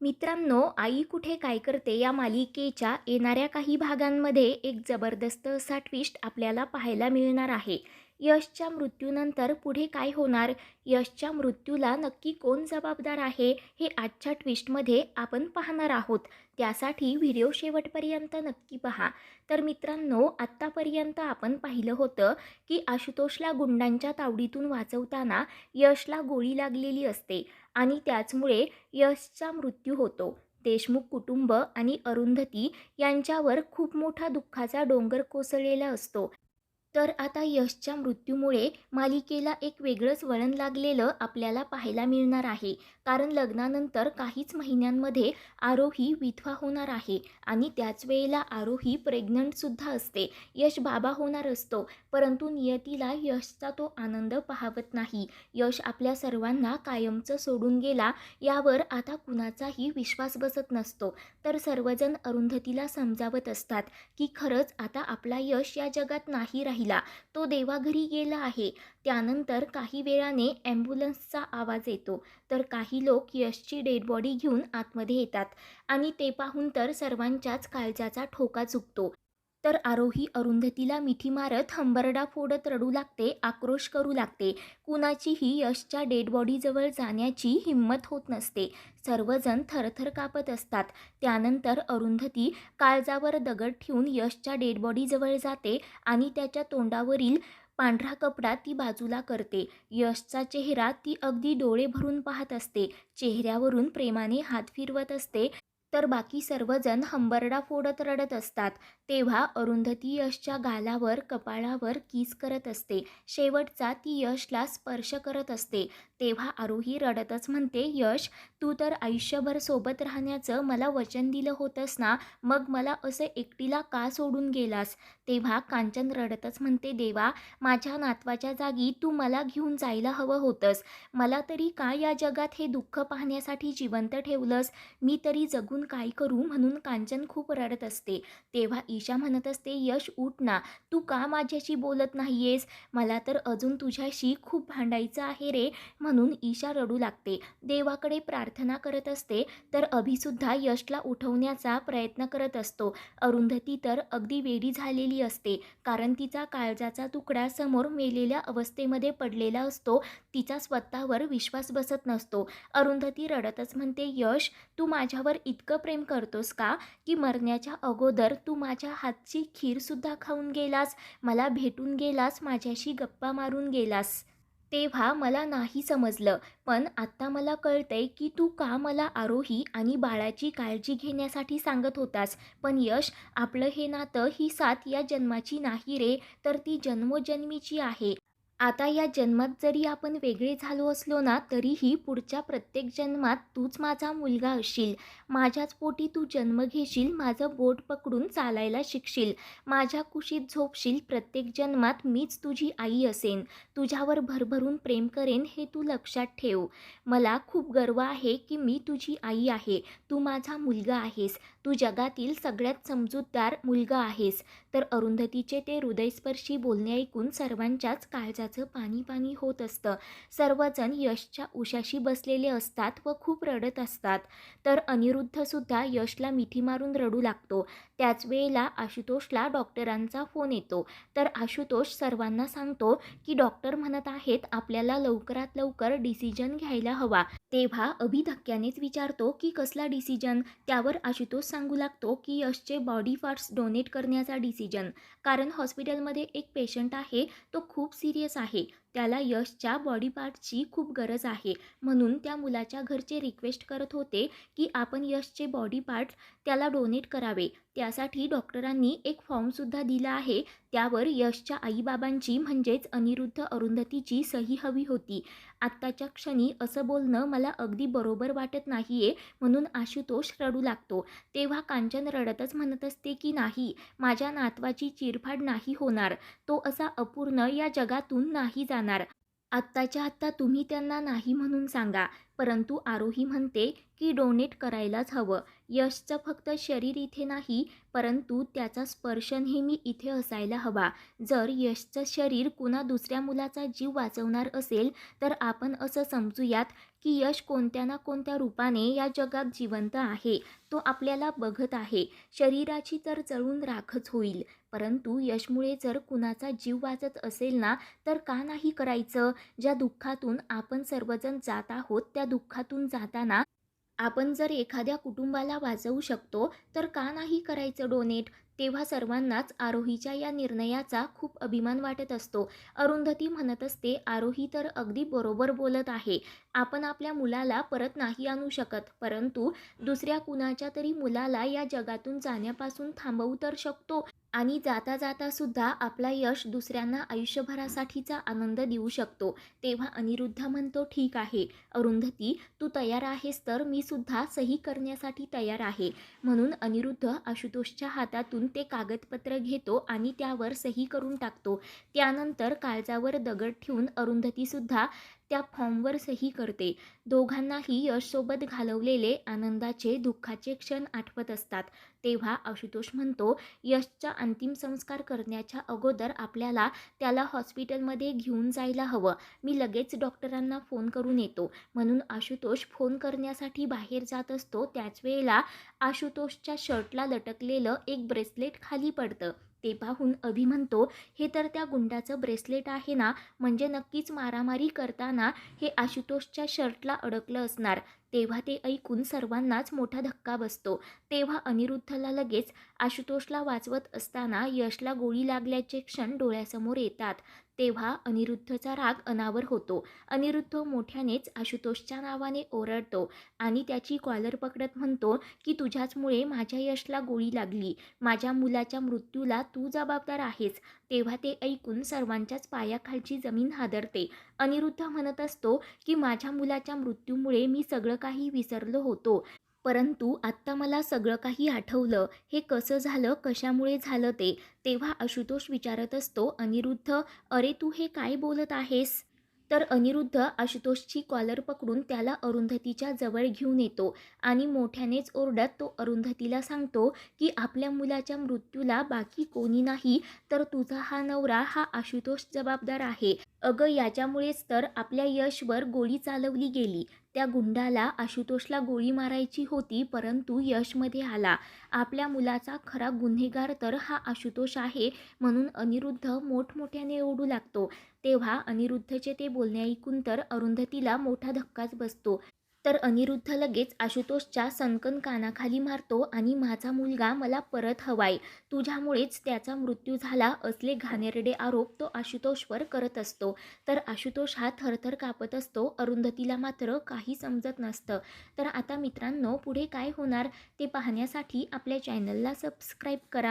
मित्रांनो आई कुठे काय करते या मालिकेच्या येणाऱ्या काही भागांमध्ये एक जबरदस्त असा ट्विस्ट आपल्याला पाहायला मिळणार आहे. यशच्या मृत्यूनंतर पुढे काय होणार? यशच्या मृत्यूला नक्की कोण जबाबदार आहे? हे आजच्या ट्विस्टमध्ये आपण पाहणार आहोत. त्यासाठी व्हिडिओ शेवटपर्यंत नक्की पहा. तर मित्रांनो आत्तापर्यंत आपण पाहिलं होतं की आशुतोषला गुंडांच्या तावडीतून वाचवताना यशला गोळी लागलेली असते आणि त्याचमुळे यशचा मृत्यू होतो. देशमुख कुटुंब आणि अरुंधती यांच्यावर खूप मोठा दुःखाचा डोंगर कोसळलेला असतो. तर आता यशच्या मृत्यूमुळे मालिकेला एक वेगळंच वळण लागलेलं आपल्याला पाहायला मिळणार आहे. कारण लग्नानंतर काहीच महिन्यांमध्ये आरोही विधवा होणार आहे आणि त्याच वेळेला आरोही प्रेग्नंटसुद्धा असते. यश बाबा होणार असतो परंतु नियतीला यशचा तो आनंद पाहवत नाही. यश आपल्या सर्वांना कायमचं सोडून गेला यावर आता कुणाचाही विश्वास बसत नसतो. तर सर्वजण अरुंधतीला समजावत असतात की खरंच आता आपला यश या जगात नाही राहिला तो देवाघरी गेला आहे. त्यानंतर काही वेळाने ॲम्ब्युलन्सचा आवाज येतो. तर काही लोक यशची डेड बॉडी घेऊन आतमध्ये येतात आणि ते पाहून तर सर्वांच्याच काळजाचा ठोका चुकतो. तर आरोही अरुंधतीला मिठी मारत हंबरडा फोडत रडू लागते आक्रोश करू लागते. कुणाचीही यशच्या डेड बॉडीजवळ जाण्याची हिंमत होत नसते. सर्वजण थरथर कापत असतात. त्यानंतर अरुंधती काळजावर दगड ठेवून यशच्या डेड बॉडीजवळ जाते आणि त्याच्या तोंडावरील पांढरा कपडा ती बाजूला करते. यशचा चेहरा ती अगदी डोळे भरून पाहत असते. चेहऱ्यावरून प्रेमाने हात फिरवत असते. तर बाकी सर्वजण हंबरडा फोडत रडत असतात. तेव्हा अरुंधती यशच्या गालावर कपाळावर किस करत असते. शेवटचा ती यशला स्पर्श करत असते. तेव्हा आरोही रडतच म्हणते यश तू तर आयुष्यभर सोबत राहण्याचं मला वचन दिलं होतंस ना? मग मला असं एकटीला का सोडून गेलास? तेव्हा कांचन रडतच म्हणते देवा माझ्या नातवाच्या जागी तू मला घेऊन जायला हवं होतंस. मला तरी का या जगात हे दुःख पाहण्यासाठी जिवंत ठेवलंस? मी तरी जगून काय करू म्हणून कांचन खूप रडत असते. तेव्हा ईशा म्हणत असते यश उठ ना. तू का माझ्याशी बोलत नाही आहेस मला तर अजून तुझ्याशी खूप भांडायचं आहे रे म्हणून ईशा रडू लागते. देवाकडे प्रार्थना करत असते तर अभिसुद्धा यशला उठवण्याचा प्रयत्न करत असतो. अरुंधती तर अगदी वेडी झालेली असते कारण तिचा काळजाचा तुकडा समोर मेलेल्या अवस्थेमध्ये पडलेला असतो. तिचा स्वतःवर विश्वास बसत नसतो. अरुंधती रडतच म्हणते यश तू माझ्यावर इतकं इतकं प्रेम करतोस का की मरण्याच्या अगोदर तू माझ्या हातची खीरसुद्धा खाऊन गेलास मला भेटून गेलास माझ्याशी गप्पा मारून गेलास? तेव्हा मला नाही समजलं पण आत्ता मला कळतंय की तू का मला आरोही आणि बाळाची काळजी घेण्यासाठी सांगत होतास. पण यश आपलं हे नातं ही साथ या जन्माची नाही रे तर ती जन्मोजन्मीची आहे. आता या जन्मात जरी आपण वेगळे झालो असलो ना तरीही पुढच्या प्रत्येक जन्मात तूच माझा मुलगा असशील. माझ्याच पोटी तू जन्म घेशील माझं बोट पकडून चालायला शिकशील. माझ्या कुशीत झोपशील प्रत्येक जन्मात मीच तुझी आई असेन. तुझ्यावर भरभरून प्रेम करेन हे तू लक्षात ठेव. मला खूप गर्व आहे की मी तुझी आई आहे. तू माझा मुलगा आहेस. तू जगातील सगळ्यात समजूतदार मुलगा आहेस. तर अरुंधतीचे ते हृदयस्पर्शी बोलणे ऐकून सर्वांच्याच काळजाचं पाणी पाणी होत असतं. सर्वजण यशच्या उशाशी बसलेले असतात व खूप रडत असतात. तर अनिरुद्धसुद्धा यशला मिठी मारून रडू लागतो. त्याच वेळेला आशुतोषला डॉक्टरांचा फोन येतो. तर आशुतोष सर्वांना सांगतो की डॉक्टर म्हणत आहेत आपल्याला लवकरात लवकर डिसिजन घ्यायला हवा. तेव्हा अभिधक्क्यानेच विचारतो की कसला डिसिजन त्यावर आशुतोष सांगू लागतो की यशचे बॉडी पार्ट्स डोनेट करण्याचा डिसिजन कारण हॉस्पिटलमध्ये एक पेशंट आहे तो खूप सिरियस आहे. त्याला यशच्या बॉडी पार्टची खूप गरज आहे. म्हणून त्या मुलाच्या घरचे रिक्वेस्ट करत होते की आपण यशचे बॉडी पार्ट्स त्याला डोनेट करावे. त्यासाठी डॉक्टरांनी एक फॉर्मसुद्धा दिला आहे. त्यावर यशच्या आईबाबांची म्हणजेच अनिरुद्ध अरुंधतीची सही हवी होती. आत्ताच्या क्षणी असं बोलणं मला अगदी बरोबर वाटत नाही आहे म्हणून आशुतोष रडू लागतो. तेव्हा कांचन रडतच म्हणत असते की नाही माझ्या नातवाची चिरफाड नाही होणार. तो असा अपूर्ण या जगातून नाही जाणार. आत्ताच्या आत्ता तुम्ही त्यांना नाही म्हणून सांगा. परंतु आरोही म्हणते की डोनेट करायलाच हवं. यशचं फक्त शरीर इथे नाही परंतु त्याचा स्पर्श नेहमी इथे असायला हवा. जर यशचं शरीर कुणा दुसऱ्या मुलाचा जीव वाचवणार असेल तर आपण असं समजूयात की यश कोणत्या ना कोणत्या रूपाने या जगात जिवंत आहे तो आपल्याला बघत आहे. शरीराची तर जळून राखच होईल परंतु यशमुळे जर कुणाचा जीव वाचत असेल ना तर का नाही करायचं? ज्या दुःखातून आपण सर्वजण जात आहोत त्या दुःखातून जाताना आपण जर एखाद्या कुटुंबाला वाचवू शकतो तर का नाही करायचं डोनेट? तेव्हा सर्वांनाच आरोहीच्या या निर्णयाचा खूप अभिमान वाटत असतो. अरुंधती म्हणत असते आरोही तर अगदी बरोबर बोलत आहे. आपण आपल्या मुलाला परत नाही आणू शकत परंतु दुसऱ्या कुणाच्या तरी मुलाला या जगातून जाण्यापासून थांबवू तर शकतो. आणि जाता जाता सुद्धा आपला यश दुसऱ्यांना आयुष्यभरासाठीचा आनंद देऊ शकतो. तेव्हा अनिरुद्ध म्हणतो ठीक आहे. अरुंधती तू तयार आहेस तर मी सुद्धा सही करण्यासाठी तयार आहे. म्हणून अनिरुद्ध आशुतोषच्या हातातून ते कागदपत्र घेतो आणि त्यावर सही करून टाकतो. त्यानंतर काळजावर दगड ठेवून अरुंधतीसुद्धा त्या फॉर्मवर सही करते. दोघांनाही यशसोबत घालवलेले आनंदाचे दुःखाचे क्षण आठवत असतात. तेव्हा आशुतोष म्हणतो यशचा अंतिम संस्कार करण्याच्या अगोदर आपल्याला त्याला हॉस्पिटलमध्ये घेऊन जायला हवं. मी लगेच डॉक्टरांना फोन करून येतो. म्हणून आशुतोष फोन करण्यासाठी बाहेर जात असतो. त्याच वेळेला आशुतोषच्या शर्टला लटकलेलं एक ब्रेसलेट खाली पडतं. ते पाहून अभि म्हणतो हे तर त्या गुंडाचं ब्रेसलेट आहे ना म्हणजे नक्कीच मारामारी करताना हे आशुतोषच्या शर्टला अडकलं असणार. तेव्हा ते ऐकून सर्वांनाच मोठा धक्का बसतो. तेव्हा अनिरुद्धला लगेच आशुतोषला वाचवत असताना यशला गोळी लागल्याचे क्षण डोळ्यासमोर येतात. तेव्हा अनिरुद्धचा राग अनावर होतो. अनिरुद्ध मोठ्यानेच आशुतोषच्या नावाने ओरडतो आणि त्याची कॉलर पकडत म्हणतो की तुझ्याचमुळे माझ्या यशला गोळी लागली. माझ्या मुलाच्या मृत्यूला तू जबाबदार आहेस. तेव्हा ते ऐकून सर्वांच्याच पायाखालची जमीन हादरते. अनिरुद्ध म्हणत असतो की माझ्या मुलाच्या मृत्यूमुळे मी सगळं काही विसरलो होतो. परंतु आत्ता मला सगळं काही आठवलं. हे कसं झालं कशामुळे झालं ते तेव्हा आशुतोष विचारत असतो अनिरुद्ध अरे तू हे काय बोलत आहेस? तर अनिरुद्ध आशुतोषची कॉलर पकडून त्याला अरुंधतीच्या जवळ घेऊन येतो आणि मोठ्यानेच ओरडत तो अरुंधतीला सांगतो की आपल्या मुलाच्या मृत्यूला बाकी कोणी नाही तर तुझा हा नवरा हा आशुतोष जबाबदार आहे. अगं याच्यामुळेच तर आपल्या यशवर गोळी चालवली गेली. त्या गुंडाला आशुतोषला गोळी मारायची होती परंतु यशमध्ये आला. आपल्या मुलाचा खरा गुन्हेगार तर हा आशुतोष आहे म्हणून अनिरुद्ध मोठमोठ्याने ओढू लागतो. तेव्हा अनिरुद्धचे ते बोलणे ऐकून तर अरुंधतीला मोठा धक्काच बसतो. तर अनिरुद्ध लगेच आशुतोषच्या सनकन कानाखाली मारतो आणि माझा मुलगा मला परत हवाय. तुझ्यामुळेच त्याचा मृत्यू झाला असले घाणेरडे आरोप तो आशुतोषवर करत असतो. तर आशुतोष हा थरथर कापत असतो. अरुंधतीला मात्र काही समजत नसतं. तर आता मित्रांनो पुढे काय होणार ते पाहण्यासाठी आपल्या चॅनलला सबस्क्राईब करा.